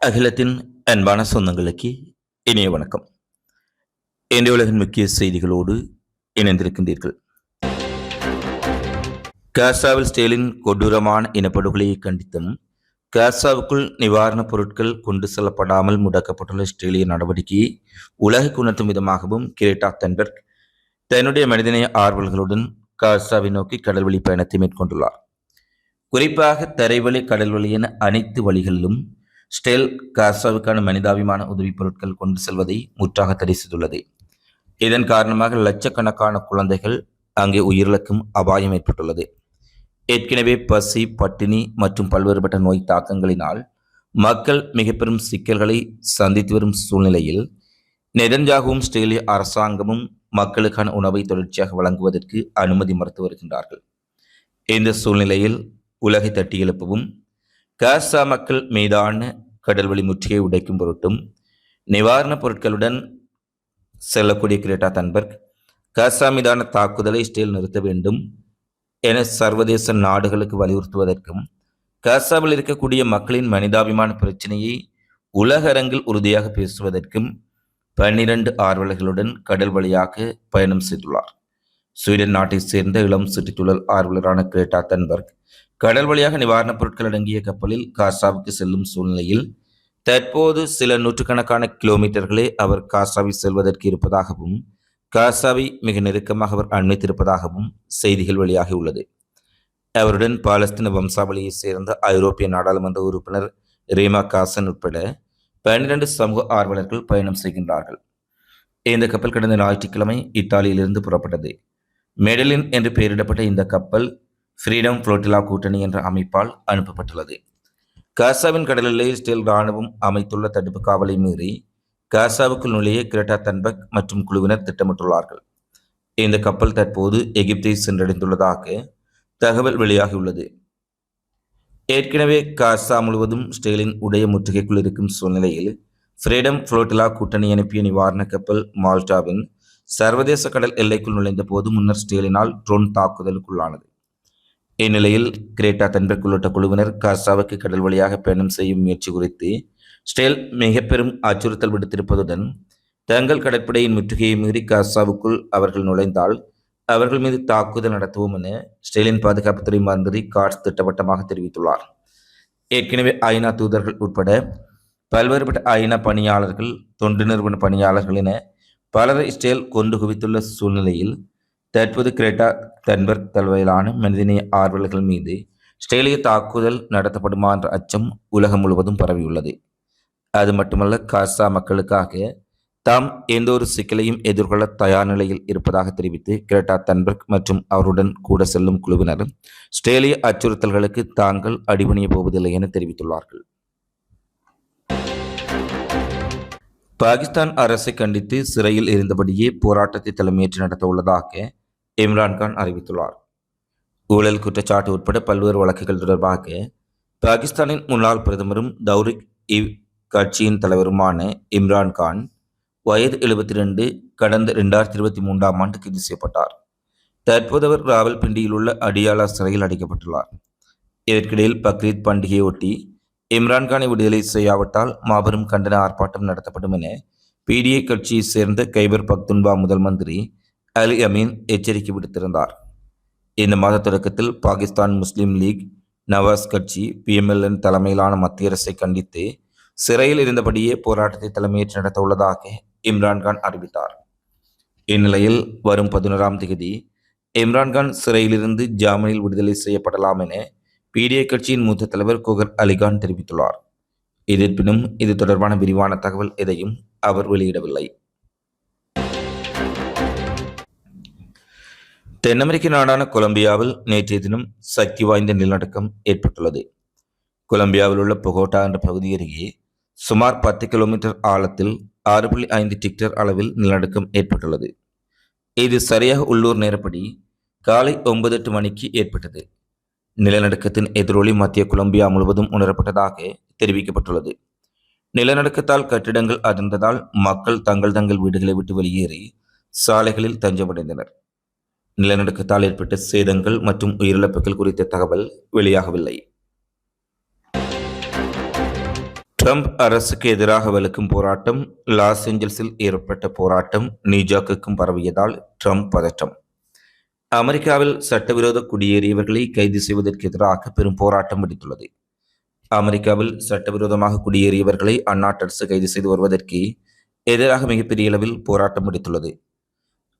அகிலத்தின் அன்பான சொந்தங்களுக்கு இனிய வணக்கம். இன்றைய உலகின் முக்கிய செய்திகளோடு இணைந்திருக்கின்றீர்கள். காசாவில் ஸ்டேலின் கொடூரமான இனப்படுகொலையை கண்டித்தும் காசாவுக்குள் நிவாரணப் பொருட்கள் கொண்டு செல்லப்படாமல் முடக்கப்பட்டுள்ள ஸ்டேலிய நடவடிக்கையை உலகுக்கு உணர்த்தும் விதமாகவும் கிரேட்டா தன்பர்க் தன்னுடைய மனிதநேய ஆர்வல்களுடன் காசாவை நோக்கி கடல்வழி பயணத்தை மேற்கொண்டுள்ளார். குறிப்பாக தரைவழி கடல்வழி என அனைத்து வழிகளிலும் ஸ்டெல் காசாவுக்கான மனிதாபிமான உதவிப் பொருட்கள் கொண்டு செல்வதை முற்றாக தடை செய்துள்ளது. இதன் காரணமாக லட்சக்கணக்கான குழந்தைகள் அங்கே உயிரிழக்கும் அபாயம் ஏற்பட்டுள்ளது. ஏற்கனவே பசி பட்டினி மற்றும் பல்வேறுபட்ட நோய் தாக்கங்களினால் மக்கள் மிக பெரும் சிக்கல்களை சந்தித்து வரும் சூழ்நிலையில் நெதன்யாகவும் ஸ்டேலிய அரசாங்கமும் மக்களுக்கான உணவை தொடர்ச்சியாக வழங்குவதற்கு அனுமதி மறுத்து வருகின்றார்கள். இந்த சூழ்நிலையில் உலகை தட்டி எழுப்பவும் காசா மக்கள் மீதான கடல்வழி முற்றியை உடைக்கும் பொருட்டும் நிவாரணப் பொருட்களுடன் செல்லக்கூடிய கிரேட்டா தன்பர்க் காசா மீதான தாக்குதலை இஸ்ரேல் நிறுத்த வேண்டும் என சர்வதேச நாடுகளுக்கு வலியுறுத்துவதற்கும் காசாவில் இருக்கக்கூடிய மக்களின் மனிதாபிமான பிரச்சனையை உலக அரங்கில் உறுதியாக பேசுவதற்கும் பன்னிரண்டு ஆர்வலர்களுடன் கடல் வழியாக பயணம் செய்துள்ளார். ஸ்வீடன் நாட்டைச் சேர்ந்த இளம் சுற்றுச்சூழல் ஆர்வலரான கிரேட்டா தன்பர்க் கடல் வழியாக நிவாரணப் பொருட்கள் அடங்கிய கப்பலில் காசாவுக்கு செல்லும் சூழ்நிலையில் தற்போது சில நூற்றுக்கணக்கான கிலோமீட்டர்களே அவர் காசாவை செல்வதற்கு இருப்பதாகவும் காசாவை மிக நெருக்கமாக அவர் அண்மித்திருப்பதாகவும் செய்திகள் வெளியாகி உள்ளது. அவருடன் பாலஸ்தீன வம்சாவளியைச் சேர்ந்த ஐரோப்பிய நாடாளுமன்ற உறுப்பினர் ரீமா காசன் உட்பட பன்னிரண்டு சமூக ஆர்வலர்கள் பயணம் செய்கின்றார்கள். இந்த கப்பல் கடந்த ஞாயிற்றுக்கிழமை இத்தாலியிலிருந்து புறப்பட்டது. மெடலின் என்று பெயரிடப்பட்ட இந்த கப்பல் ஃப்ரீடம் புளோட்டிலா கூட்டணி என்ற அமைப்பால் அனுப்பப்பட்டுள்ளது. காசாவின் கடலிலே ஸ்டீல் ராணுவம் அமைத்துள்ள தடுப்பு காவலை மீறி காசாவுக்குள் நுழைய கிரேட்டா தன்பக் மற்றும் குழுவினர் திட்டமிட்டுள்ளார்கள். இந்த கப்பல் தற்போது எகிப்தை சென்றடைந்துள்ளதாக தகவல் வெளியாகியுள்ளது. ஏற்கனவே காசா முழுவதும் ஸ்டேலின் உடைய முற்றுகைக்குள் இருக்கும் சூழ்நிலையில் ஃப்ரீடம் புளோட்டிலா கூட்டணி அனுப்பிய நிவாரண கப்பல் மால்டாவின் சர்வதேச கடல் எல்லைக்குள் நுழைந்த போது முன்னர் ஸ்டேலினால் ட்ரோன் தாக்குதலுக்குள்ளானது. இந்நிலையில் கிரேட்டா தன்பர்க் உள்ளிட்ட குழுவினர் காசாவுக்கு கடல் வழியாக பயணம் செய்யும் முயற்சி குறித்து ஸ்டேல் மிக பெரும் அச்சுறுத்தல் விடுத்திருப்பதுடன் தங்கள் கடற்படையின் முற்றுகையை மீறி காசாவுக்குள் அவர்கள் நுழைந்தால் அவர்கள் மீது தாக்குதல் நடத்துவோம் என ஸ்டேலின் பாதுகாப்புத்துறை மந்திரி காட்ஸ் திட்டவட்டமாக தெரிவித்துள்ளார். ஏற்கனவே ஐநா தூதர்கள் உட்பட பல்வேறுபட்ட ஐநா பணியாளர்கள் தொண்டு நிறுவன பணியாளர்கள் என பலரை ஸ்டேல் கொண்டு குவித்துள்ள சூழ்நிலையில் தற்போது கிரேட்டா தன்பர்க் தலைமையிலான மனிதநேய ஆர்வலர்கள் மீது ஸ்டேலிய தாக்குதல் நடத்தப்படுமா என்ற அச்சம் உலகம் முழுவதும் பரவியுள்ளது. அது மட்டுமல்ல காசா மக்களுக்காக தாம் எந்த ஒரு சிக்கலையும் எதிர்கொள்ள தயார் நிலையில் இருப்பதாக தெரிவித்து கிரேட்டா தன்பர்க் மற்றும் அவருடன் கூட செல்லும் குழுவினரும் ஸ்டேலிய அச்சுறுத்தல்களுக்கு தாங்கள் அடிபணிய போவதில்லை என தெரிவித்துள்ளார்கள். பாகிஸ்தான் அரசை கண்டித்து சிறையில் இருந்தபடியே போராட்டத்தை தலைமையேற்று நடத்த உள்ளதாக இம்ரான்கான் அறிவித்துள்ளார். ஊழல் குற்றச்சாட்டு உட்பட பல்வேறு வழக்குகள் தொடர்பாக பாகிஸ்தானின் முன்னாள் பிரதமரும் தௌரிக் இவ் கட்சியின் தலைவருமான இம்ரான்கான் வயது எழுபத்தி ரெண்டு கடந்த இரண்டாயிரத்தி இருபத்தி மூன்றாம் ஆண்டு கைது செய்யப்பட்டார். தற்போது அவர் ராவல்பிண்டியில் உள்ள அடியாலா சிறையில் அடைக்கப்பட்டுள்ளார். இதற்கிடையில் பக்ரீத் பண்டிகையொட்டி இம்ரான்கானை விடுதலை செய்யாவிட்டால் மாபெரும் கண்டன ஆர்ப்பாட்டம் நடத்தப்படும் என பிடிஐ கட்சியைச் சேர்ந்த கைபர் பக்துன்பா முதல் மந்திரி அலி அமீன் எச்சரிக்கை விடுத்திருந்தார். இந்த மாத தொடக்கத்தில் பாகிஸ்தான் முஸ்லீம் லீக் நவாஸ் கட்சி பிஎம்எல்என் தலைமையிலான மத்திய அரசை கண்டித்து சிறையில் இருந்தபடியே போராட்டத்தை தலைமையேற்று நடத்த உள்ளதாக இம்ரான்கான் அறிவித்தார். இந்நிலையில் வரும் பதினோராம் தேதி இம்ரான்கான் சிறையிலிருந்து ஜாமீனில் விடுதலை செய்யப்படலாம் என பிடிஐ கட்சியின் மூத்த தலைவர் குகர் அலிகான் தெரிவித்துள்ளார். இருப்பினும் இது தொடர்பான விரிவான தகவல் எதையும் அவர் வெளியிடவில்லை. தென் அமெரிக்க நாடான கொலம்பியாவில் நேற்றைய தினம் சக்தி வாய்ந்த நிலநடுக்கம் ஏற்பட்டுள்ளது. கொலம்பியாவில் உள்ள பொகோட்டா என்ற பகுதி அருகே சுமார் பத்து கிலோமீட்டர் ஆழத்தில் ஆறு புள்ளி ஐந்து டிக்டர் அளவில் நிலநடுக்கம் ஏற்பட்டுள்ளது. இது சரியாக உள்ளூர் நேரப்படி காலை ஒன்பது எட்டு மணிக்கு ஏற்பட்டது. நிலநடுக்கத்தின் எதிரொலி மத்திய கொலம்பியா முழுவதும் உணரப்பட்டதாக தெரிவிக்கப்பட்டுள்ளது. நிலநடுக்கத்தால் கட்டிடங்கள் அதிர்ந்ததால் மக்கள் தங்கள் தங்கள் வீடுகளை விட்டு வெளியேறி சாலைகளில் தஞ்சமடைந்தனர். நிலநடுக்கத்தால் ஏற்பட்ட சேதங்கள் மற்றும் உயிரிழப்புகள் குறித்த தகவல் வெளியாகவில்லை. ட்ரம்ப் அரசுக்கு எதிராக வலுக்கும் போராட்டம் லாஸ் ஏஞ்சல்ஸில் ஏற்பட்ட போராட்டம் நியூயார்க்குக்கும் பரவியதால் ட்ரம்ப் பதற்றம். அமெரிக்காவில் சட்டவிரோத குடியேறியவர்களை கைது செய்வதற்கு எதிராக பெரும் போராட்டம் வெடித்துள்ளது. அமெரிக்காவில் சட்டவிரோதமாக குடியேறியவர்களை அந்நாட்டு அரசு கைது செய்து வருவதற்கு எதிராக மிகப்பெரிய அளவில் போராட்டம் வெடித்துள்ளது.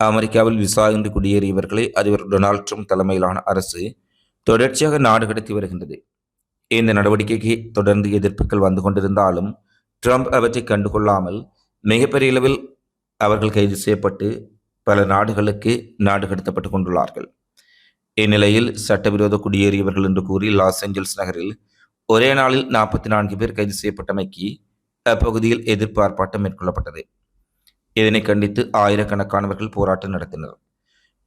அமெரிக்காவில் விசா என்று குடியேறியவர்களை அதிபர் டொனால்ட் ட்ரம்ப் தலைமையிலான அரசு தொடர்ச்சியாக நாடு கடத்தி வருகின்றது. இந்த நடவடிக்கைக்கு தொடர்ந்து எதிர்ப்புகள் வந்து கொண்டிருந்தாலும் ட்ரம்ப் அவற்றை கண்டுகொள்ளாமல் மிகப்பெரிய அளவில் அவர்கள் கைது செய்யப்பட்டு பல நாடுகளுக்கு நாடு கடத்தப்பட்டு கொண்டுள்ளார்கள். இந்நிலையில் சட்டவிரோத குடியேறியவர்கள் என்று கூறி லாஸ் ஏஞ்சல்ஸ் நகரில் ஒரே நாளில் நாற்பத்தி நான்கு பேர் கைது செய்யப்பட்டமைக்கு அப்பகுதியில் எதிர்ப்பு ஆர்ப்பாட்டம் மேற்கொள்ளப்பட்டது. இதனை கண்டித்து ஆயிரக்கணக்கானவர்கள் போராட்டம் நடத்தினர்.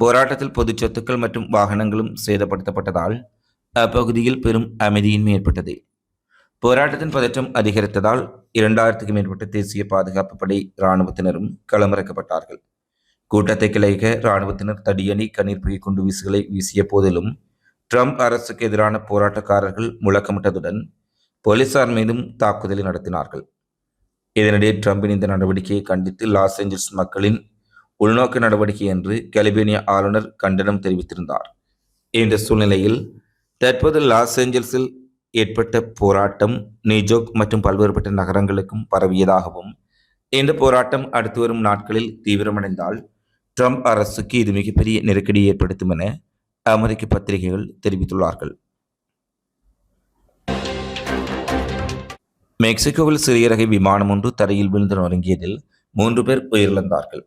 போராட்டத்தில் பொது சொத்துக்கள் மற்றும் வாகனங்களும் சேதப்படுத்தப்பட்டதால் அப்பகுதியில் பெரும் அமைதியின்மை ஏற்பட்டது. போராட்டத்தின் பதற்றம் அதிகரித்ததால் இரண்டாயிரத்துக்கும் மேற்பட்ட தேசிய பாதுகாப்பு படை இராணுவத்தினரும் களமிறக்கப்பட்டார்கள். கூட்டத்தை கிளைக்க இராணுவத்தினர் தடியணி கண்ணீர் புகை குண்டு வீசுகளை வீசிய போதிலும் ட்ரம்ப் அரசுக்கு எதிரான போராட்டக்காரர்கள் முழக்கமிட்டதுடன் போலீசார் மீதும் தாக்குதலை நடத்தினார்கள். இதனிடையே ட்ரம்பின் இந்த நடவடிக்கையை கண்டித்து லாஸ் ஏஞ்சல்ஸ் மக்களின் உள்நோக்க நடவடிக்கை என்று கலிபேனியா ஆளுநர் கண்டனம் தெரிவித்திருந்தார். இந்த சூழ்நிலையில் தற்போது லாஸ் ஏஞ்சல்ஸில் ஏற்பட்ட போராட்டம் நியூஜோக் மற்றும் பல்வேறுபட்ட நகரங்களுக்கும் பரவியதாகவும் இந்த போராட்டம் அடுத்து வரும் நாட்களில் தீவிரமடைந்தால் ட்ரம்ப் அரசுக்கு இது மிகப்பெரிய நெருக்கடியை ஏற்படுத்தும் என அமெரிக்க பத்திரிகைகள் தெரிவித்துள்ளார்கள். மெக்சிகோவில் சிறிய ரக விமானம் ஒன்று தரையில் விழுந்து நொறுங்கியதில் மூன்று பேர் உயிரிழந்தார்கள்.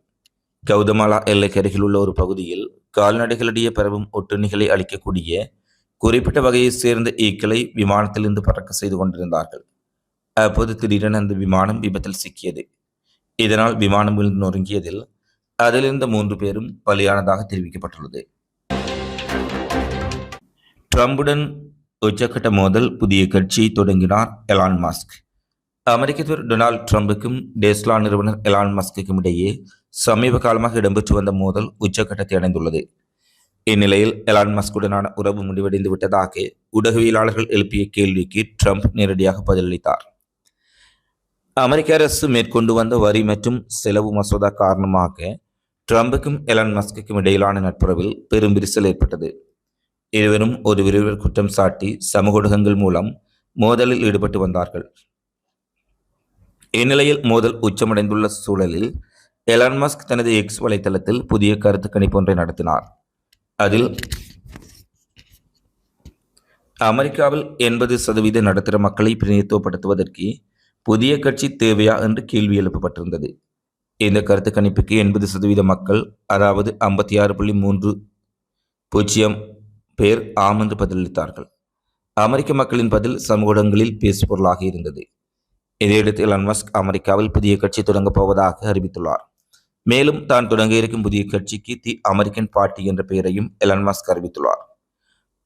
கௌதமாலா எல்லைக்கு அருகில் உள்ள ஒரு பகுதியில் கால்நடைகளிடையே பரவும் ஒட்டுண்ணிகளை அளிக்கக்கூடிய குறிப்பிட்ட வகையைச் சேர்ந்த ஈக்களை விமானத்திலிருந்து பறக்க செய்து கொண்டிருந்தார்கள். அப்போது திடீரென அந்த விமானம் விபத்தில் சிக்கியது. இதனால் விமானம் விழுந்து நொறுங்கியதில் அதிலிருந்த மூன்று பேரும் பலியானதாக தெரிவிக்கப்பட்டுள்ளது. ட்ரம்புடன் உச்சக்கட்ட மோதல் புதிய கட்சியை தொடங்கினார் எலான் மாஸ்க். அமெரிக்க அதிபர் டொனால்ட் ட்ரம்புக்கும் டெஸ்லா நிறுவனர் எலான் மஸ்குக்கும் இடையே சமீப காலமாக இடம்பெற்று வந்த மோதல் உச்சக்கட்டத்தை அடைந்துள்ளது. இந்நிலையில் எலான் மஸ்குடனான உறவு முடிவடைந்து விட்டதாக ஊடகவியலாளர்கள் எழுப்பிய கேள்விக்கு ட்ரம்ப் நேரடியாக பதிலளித்தார். அமெரிக்க அரசு மேற்கொண்டு வந்த வரி மற்றும் செலவு மசோதா காரணமாக ட்ரம்புக்கும் எலான் மஸ்குக்கும் இடையிலான நட்புறவில் பெரும் விரிசல் ஏற்பட்டது. இருவரும் ஒரு விரைவர் குற்றம் சாட்டி சமூக ஊடகங்கள் மூலம் மோதலில் ஈடுபட்டு வந்தார்கள். இந்நிலையில் மோதல் உச்சமடைந்துள்ள சூழலில் எலான் மஸ்க் தனது எக்ஸ் வலைத்தளத்தில் புதிய கருத்து கணிப்பு ஒன்றை நடத்தினார். அதில் அமெரிக்காவில் எண்பது சதவீத நடுத்தர மக்களை பிரதிநிதித்துவப்படுத்துவதற்கு புதிய கட்சி தேவையா? என்று கேள்வி எழுப்பப்பட்டிருந்தது. இந்த கருத்து கணிப்புக்கு எண்பது சதவீத மக்கள் அதாவது ஐம்பத்தி ஆறு புள்ளி மூன்று பூஜ்ஜியம் பேர் ஆம் என்று பதிலளித்தார்கள். அமெரிக்க மக்களின் பதில் சமூகங்களில் பேசுபொருளாக இருந்தது. இதையடுத்து எலான் மஸ்க் அமெரிக்காவில் புதிய கட்சி தொடங்கப் போவதாக அறிவித்துள்ளார். மேலும் தான் தொடங்க இருக்கும் புதிய கட்சிக்கு தி அமெரிக்கன் பார்ட்டி என்ற பெயரையும் எலான் மஸ்க் அறிவித்துள்ளார்.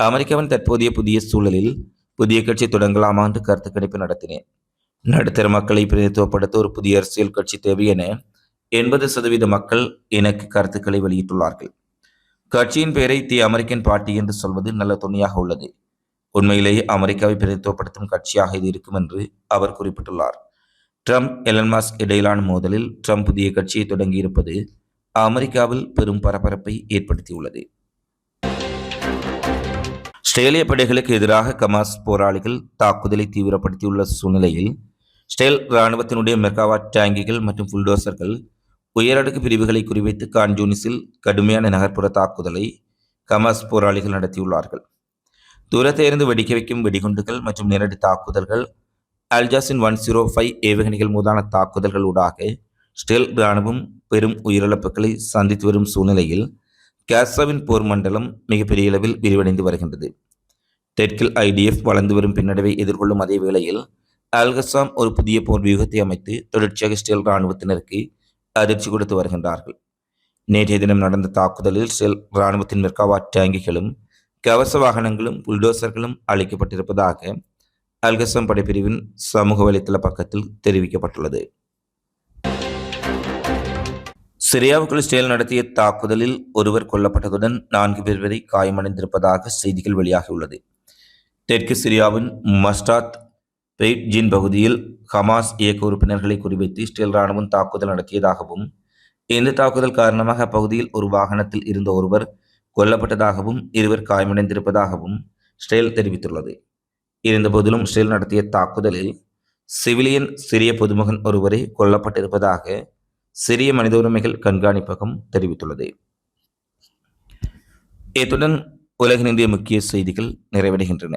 அமெரிக்காவின் தற்போதைய புதிய சூழலில் புதிய கட்சி தொடங்கலாமா என்று கருத்து கணிப்பு நடத்தினேன். நடுத்தர மக்களை பிரதித்துவப்படுத்த ஒரு புதிய அரசியல் கட்சி தேவை என எண்பது சதவீத மக்கள் எனக்கு கருத்துக்களை வெளியிட்டுள்ளார்கள். கட்சியின் பெயரை தி அமெரிக்கன் பார்ட்டி என்று சொல்வது நல்ல துணையாக உள்ளது. உண்மையிலேயே அமெரிக்காவை பிரதித்துவப்படுத்தும் கட்சியாக இது இருக்கும் என்று அவர் குறிப்பிட்டுள்ளார். ட்ரம்ப் எலன்மாஸ்க் இடையிலான மோதலில் ட்ரம்ப் புதிய கட்சியை தொடங்கியிருப்பது அமெரிக்காவில் பெரும் பரபரப்பை ஏற்படுத்தியுள்ளது. ஸ்ட்ரேலிய படைகளுக்கு எதிராக கமாஸ் போராளிகள் தாக்குதலை தீவிரப்படுத்தியுள்ள சூழ்நிலையில் ஸ்டேல் இராணுவத்தினுடைய மெர்காவாட் டேங்கிகள் மற்றும் புல்டோசர்கள் உயரடுக்கு பிரிவுகளை குறிவைத்து கான்ஜூனிஸில் கடுமையான நகர்ப்புற தாக்குதலை கமாஸ் போராளிகள் நடத்தியுள்ளார்கள். தூரத்தை இருந்து வெடிக்க வைக்கும் வெடிகுண்டுகள் மற்றும் நேரடி தாக்குதல்கள் அல்ஜாசின் ஒன் ஜீரோ ஃபைவ் ஏவுகணைகள் மீதான தாக்குதல்கள் ஊடாக ஸ்டெல் இராணுவம் பெரும் உயிரிழப்புகளை சந்தித்து வரும் சூழ்நிலையில் கேசாவின் போர் மண்டலம் மிகப்பெரிய அளவில் விரிவடைந்து வருகின்றது. தெற்கில் ஐடிஎஃப் வளர்ந்து வரும் பின்னடைவை எதிர்கொள்ளும் அதே வேளையில் அல்கசாம் ஒரு புதிய போர் வியூகத்தை அமைத்து தொடர்ச்சியாக ஸ்டெல் இராணுவத்தினருக்கு அதிர்ச்சி கொடுத்து வருகின்றார்கள். நேற்றைய தினம் நடந்த தாக்குதலில் சில் இராணுவத்தின் மெர்காவா டேங்கிகளும் கவச வாகனங்களும் புல்டோசர்களும் அளிக்கப்பட்டிருப்பதாக அல்கசம் படைப்பிரிவின் சமூக வலைத்தள பக்கத்தில் தெரிவிக்கப்பட்டுள்ளது. சிரியாவுக்குள் இஸ்ரேல் நடத்திய தாக்குதலில் ஒருவர் கொல்லப்பட்டதுடன் நான்கு பேர் வரை காயமடைந்திருப்பதாக செய்திகள் வெளியாகியுள்ளது. தெற்கு சிரியாவின் மஸ்டாத் பெய்ட் ஜின் பகுதியில் ஹமாஸ் இயக்க உறுப்பினர்களை குறிவைத்து இஸ்ரேல் ராணுவம் தாக்குதல் நடத்தியதாகவும் இந்த தாக்குதல் காரணமாக அப்பகுதியில் ஒரு வாகனத்தில் இருந்த ஒருவர் கொல்லப்பட்டதாகவும் இருவர் காயமடைந்திருப்பதாகவும் இஸ்ரேல் தெரிவித்துள்ளது. இருந்தபோதிலும் இஸ்ரேல் நடத்திய தாக்குதலில் சிவிலியன் சிறிய பொதுமகன் ஒருவரே கொல்லப்பட்டிருப்பதாக சிறிய மனித உரிமைகள் கண்காணிப்பகம் தெரிவித்துள்ளது. இத்துடன் இந்திய முக்கிய செய்திகள் நிறைவடைகின்றன.